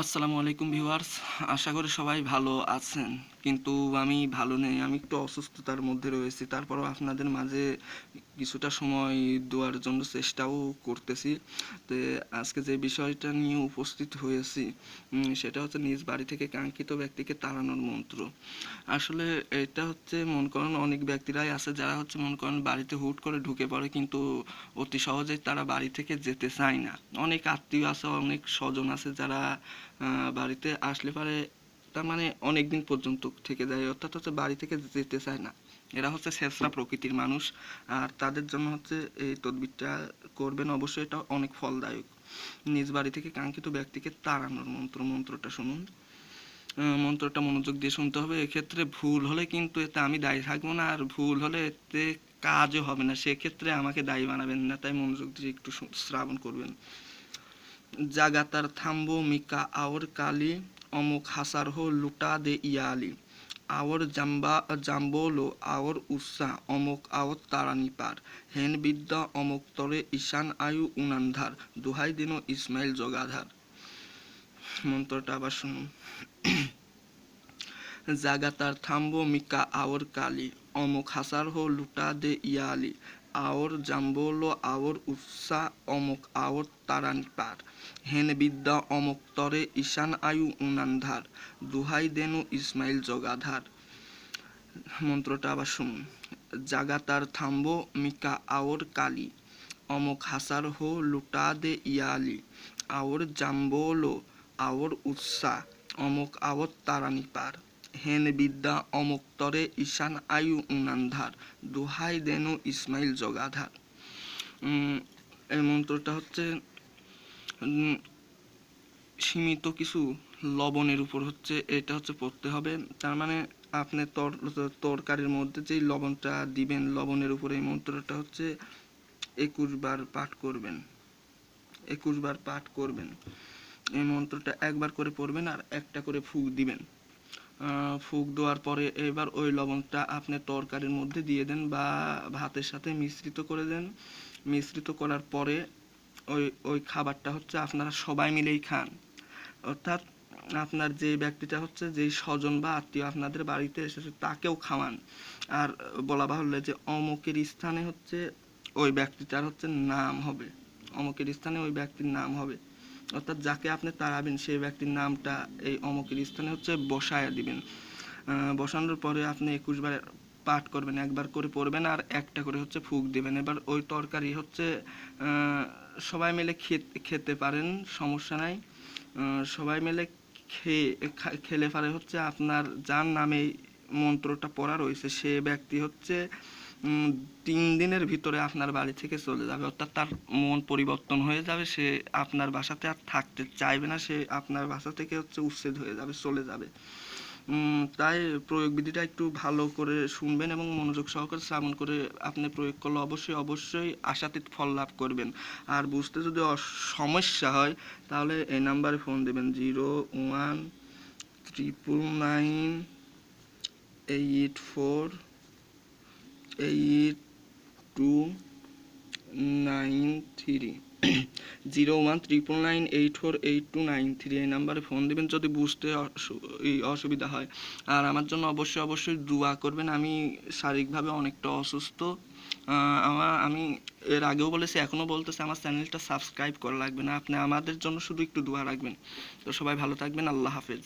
আসসালামু আলাইকুম ভিউয়ার্স, আশা করি সবাই ভালো আছেন। কিন্তু আমি ভালো নেই, আমি একটু অসুস্থতার মধ্যে রয়েছি। তারপরও আপনাদের মাঝে কিছুটা সময় দেওয়ার জন্য চেষ্টাও করতেছি। তো আজকে যে বিষয়টা নিয়ে উপস্থিত হয়েছি সেটা হচ্ছে নিজ বাড়ি থেকে কাঙ্ক্ষিত ব্যক্তিকে তাড়ানোর মন্ত্র। আসলে এটা হচ্ছে মন করেন অনেক ব্যক্তিরাই আছে যারা হচ্ছে মন করেন বাড়িতে হুট করে ঢুকে পড়ে, কিন্তু অতি সহজেই তারা বাড়ি থেকে যেতে চায় না। অনেক আত্মীয় আছে, অনেক স্বজন আছে যারা বাড়িতে আসলে পারে তার মানে অনেক দিন পর্যন্ত থেকে যায়, অর্থাৎ হচ্ছে বাড়ি থেকে যেতে চায় না। এরা হচ্ছে শেষরা প্রকৃতির মানুষ আর তাদের জন্য হচ্ছে এই তদবিরটা করবেন অবশ্যই, এটা অনেক ফলদায়ক। নিজ বাড়ি থেকে কাঙ্ক্ষিত ব্যক্তিকে তাড়ানোর মন্ত্র, মন্ত্রটা শুনুন। মন্ত্রটা মনোযোগ দিয়ে শুনতে হবে। এক্ষেত্রে ভুল হলে কিন্তু এতে আমি দায়ী থাকব না, আর ভুল হলে এতে কাজও হবে না। সেক্ষেত্রে আমাকে দায়ী বানাবেন না, তাই মনোযোগ দিয়ে একটু শ্রাবণ করবেন। জাগাতার থাম্বো মিকা, আওর কালি, অমুক হাসার হো লুটা দে ইয়ালি। আওর জাম্বা জাম্বলো আওর উৎসা অমুক আওর তারানি পার। হেন বিদ্যা, অমুক তরে ঈশান আয়ু উনান্ধার। দুহাই দিন ইসমাইল জগাধার মন্ত্রটা আবার শুনুন। জাগাতার থাম্বো মিকা, আওর কালি, অমুক হাসার হো লুটা দে ইয়ালি। আওর জাম্বোলো, আওর উৎসা অমুক আওর তারানি পার হেন বিদ্যা অমুক তরে ঈশান আয়ু উনান্ধার। দুহাই দেনু ইসমাইল জগাধার মন্ত্রটা আবার শুনুন। জাগাতার থাম্বো মিকা আওর কালি। অমুক হাসার হো লুটা দে ইয়ালি। আওর জাম্বোলো, আওর উৎসা অমুক আওর তারানি পার হেন বিদ্যা অমুক তরে ঈশান আয়ু উনান্ধার, দুহাই দেনু ইসমাইল জগাধার এই মন্ত্রটা হচ্ছে সীমিত কিছু লবণের উপর হচ্ছে, এটা হচ্ছে পড়তে হবে। তার মানে আপনি তর, তরকারির মধ্যে যেই লবণটা দিবেন, লবণের উপর এই মন্ত্রটা হচ্ছে একুশ বার পাঠ করবেন। একুশ বার পাঠ করবেন। এই মন্ত্রটা একবার করে পড়বেন আর একটা করে ফুক দিবেন। ফুক দেওয়ার পরে এবার ওই লবণটা আপনি তরকারির মধ্যে দিয়ে দেন বা ভাতের সাথে মিশ্রিত করে দেন। মিশ্রিত করার পরে ওই ওই খাবারটা হচ্ছে আপনারা সবাই মিলেই খান। অর্থাৎ আপনার যে ব্যক্তিটা হচ্ছে, যেই স্বজন বা আত্মীয় আপনাদের বাড়িতে এসেছে, তাকেও খাওয়ান। আর বলা বাহুল্য যে অমুকের স্থানে হচ্ছে ওই ব্যক্তিটার হচ্ছে নাম হবে। অমুকের স্থানে ওই ব্যক্তির নাম হবে। অর্থাৎ যাকে আপনি তাড়াবেন সেই ব্যক্তির নামটা এই অমুকের স্থানে হচ্ছে বসায়া দিবেন। বসানোর পরে আপনি একুশ বার পাঠ করবেন, একবার করে পড়বেন আর একটা করে হচ্ছে ফুক দিবেন। এবার ওই তরকারি হচ্ছে সবাই মিলে খেতে পারেন, সমস্যা নাই। সবাই মিলে খেয়ে খেলে পারে হচ্ছে আপনার যার নামে মন্ত্রটা পড়া রয়েছে, সে ব্যক্তি হচ্ছে তিন দিনের ভিতরে আপনার বাড়ি থেকে চলে যাবে। অর্থাৎ তার মন পরিবর্তন হয়ে যাবে, সে আপনার বাসাতে আর থাকতে চাইবে না, সে আপনার বাসা থেকে হচ্ছে উচ্ছেদ হয়ে যাবে, চলে যাবে। তাই প্রয়োগ বিধিটা একটু ভালো করে শুনবেন এবং মনোযোগ সহকারে শ্রাবণ করে আপনি প্রয়োগ করলে অবশ্যই অবশ্যই আশাতীত ফল লাভ করবেন। আর বুঝতে যদি সমস্যা হয়, তাহলে এই নাম্বারে ফোন দেবেন, zero one triple nine eight four eight two nine three zero one triple nine eight four eight two nine three এই নাম্বারে ফোন দেবেন যদি বুঝতে অসুবিধা হয়। আর আমার জন্য অবশ্যই অবশ্যই দোয়া করবেন। আমি শারীরিকভাবে অনেকটা অসুস্থ। আমার আমি এর আগেও বলেছি এখনও বলতেছি, আমার চ্যানেলটা সাবস্ক্রাইব করা লাগবে না। আপনি আমাদের জন্য শুধু একটু দোয়া রাখবেন। তো সবাই ভালো থাকবেন। আল্লাহ হাফেজ।